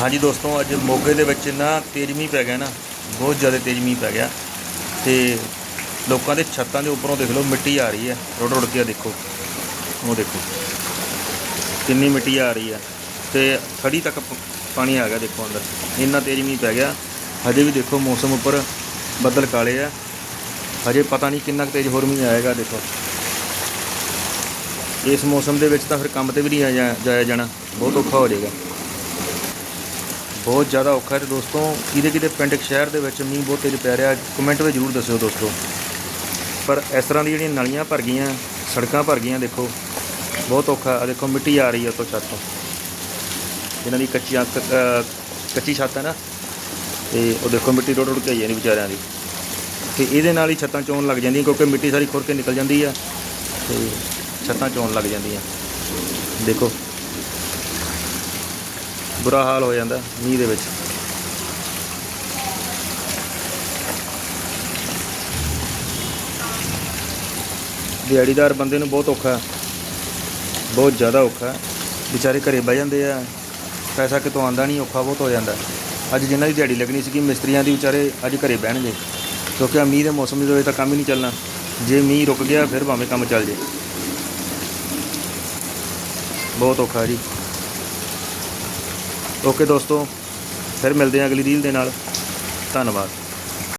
ਹਾਂਜੀ ਦੋਸਤੋ, ਅੱਜ ਮੋਗੇ ਦੇ ਵਿੱਚ ਨਾ ਤੇਜ਼ ਮੀਂਹ ਪੈ ਗਿਆ ਨਾ, ਬਹੁਤ ਜ਼ਿਆਦਾ ਤੇਜ਼ ਮੀਂਹ ਪੈ ਗਿਆ ਤੇ ਲੋਕਾਂ ਦੇ ਛੱਤਾਂ ਦੇ ਉੱਪਰੋਂ ਦੇਖ ਲਓ ਮਿੱਟੀ ਆ ਰਹੀ ਹੈ। ਰੁੜ ਰੁੜ ਕੇ ਆਹ ਦੇਖੋ, ਉਹ ਦੇਖੋ ਕਿੰਨੀ ਮਿੱਟੀ ਆ ਰਹੀ ਹੈ ਤੇ ਥੜੀ ਤੱਕ ਪਾਣੀ ਆ ਗਿਆ ਦੇਖੋ ਅੰਦਰ। ਇੰਨਾ ਤੇਜ਼ ਮੀਂਹ ਪੈ ਗਿਆ, ਹਜੇ ਵੀ ਦੇਖੋ ਮੌਸਮ ਉੱਪਰ ਬੱਦਲ ਕਾਲੇ ਆ। ਹਜੇ ਪਤਾ ਨਹੀਂ ਕਿੰਨਾ ਕੁ ਤੇਜ਼ ਹੋਰ ਮੀਂਹ ਆਏਗਾ ਦੇਖੋ। ਇਸ ਮੌਸਮ ਦੇ ਵਿੱਚ ਤਾਂ ਫਿਰ ਕੰਮ ਤੇ ਵੀ ਨਹੀਂ ਆਇਆ ਜਾਇਆ ਜਾਣਾ, ਬਹੁਤ ਔਖਾ ਹੋ ਜਾਏਗਾ। ਬਹੁਤ ਜ਼ਿਆਦਾ ਔਖਾ ਹੈ ਤੇ ਦੋਸਤੋ, ਕਿਤੇ ਕਿਹਦੇ ਪਿੰਡ ਸ਼ਹਿਰ ਦੇ ਵਿੱਚ ਮੀਂਹ ਬਹੁਤ ਤੇਜ਼ ਪੈ ਰਿਹਾ ਕਮੈਂਟ ਵਿੱਚ ਜ਼ਰੂਰ ਦੱਸਿਓ ਦੋਸਤੋ। ਪਰ ਇਸ ਤਰ੍ਹਾਂ ਦੀ ਜਿਹੜੀਆਂ ਨਾਲੀਆਂ ਭਰ ਗਈਆਂ, ਸੜਕਾਂ ਭਰ ਗਈਆਂ, ਦੇਖੋ, ਬਹੁਤ ਔਖਾ। ਆ ਦੇਖੋ, ਮਿੱਟੀ ਆ ਰਹੀ ਹੈ ਉੱਤੋਂ ਛੱਤ ਤੋਂ। ਇਹਨਾਂ ਦੀ ਕੱਚੀਆਂ ਕ- ਕੱਚੀ ਛੱਤ ਹੈ ਨਾ। ਤੇ ਉਹ ਦੇਖੋ, ਮਿੱਟੀ ਰੁੜ ਰੁੜ ਕੇ ਆਈ ਜਾਂਦੀ ਵਿਚਾਰਿਆਂ ਦੀ। ਤੇ ਇਹਦੇ ਨਾਲ ਹੀ ਛੱਤਾਂ ਚੋਣ ਲੱਗ ਜਾਂਦੀਆਂ, ਕਿਉਂਕਿ ਮਿੱਟੀ ਸਾਰੀ ਖੁਰ ਕੇ ਨਿਕਲ ਜਾਂਦੀ ਆ। ਤੇ ਛੱਤਾਂ ਚੋਣ ਲੱਗ ਜਾਂਦੀਆਂ। ਦੇਖੋ ਬੁਰਾ ਹਾਲ ਹੋ ਜਾਂਦਾ ਮੀਂਹ ਦੇ ਵਿੱਚ। ਦਿਹਾੜੀਦਾਰ ਬੰਦੇ ਨੂੰ ਬਹੁਤ ਔਖਾ ਬਹੁਤ ਜ਼ਿਆਦਾ ਔਖਾ ਵਿਚਾਰੇ ਘਰੇ ਬਹਿ ਜਾਂਦੇ ਆ। ਪੈਸਾ ਕਿਤੋਂ ਆਂਦਾ ਨਹੀਂ, ਔਖਾ ਬਹੁਤ ਹੋ ਜਾਂਦਾ। ਅੱਜ ਜਿਨ੍ਹਾਂ ਦੀ ਦਿਹਾੜੀ ਲੱਗਣੀ ਸੀਗੀ, ਮਿਸਤਰੀਆਂ ਦੀ ਵਿਚਾਰੇ ਅੱਜ ਘਰੇ ਬਹਿਣਗੇ। ਕਿਉਂਕਿ ਆਹ ਮੀਂਹ ਦੇ ਮੌਸਮ ਦੇ ਵਿੱਚ ਤਾਂ ਕੰਮ ਹੀ ਨਹੀਂ ਚੱਲਣਾ। ਜੇ ਮੀਂਹ ਰੁਕ ਗਿਆ, ਫਿਰ ਭਾਵੇਂ ਕੰਮ ਚੱਲ ਜੇ ਬਹੁਤ ਔਖਾ ਜੀ। ਓਕੇ ਦੋਸਤੋ ਫਿਰ ਮਿਲਦੇ ਹਾਂ ਅਗਲੀ ਰੀਲ ਦੇ ਨਾਲ। ਧੰਨਵਾਦ।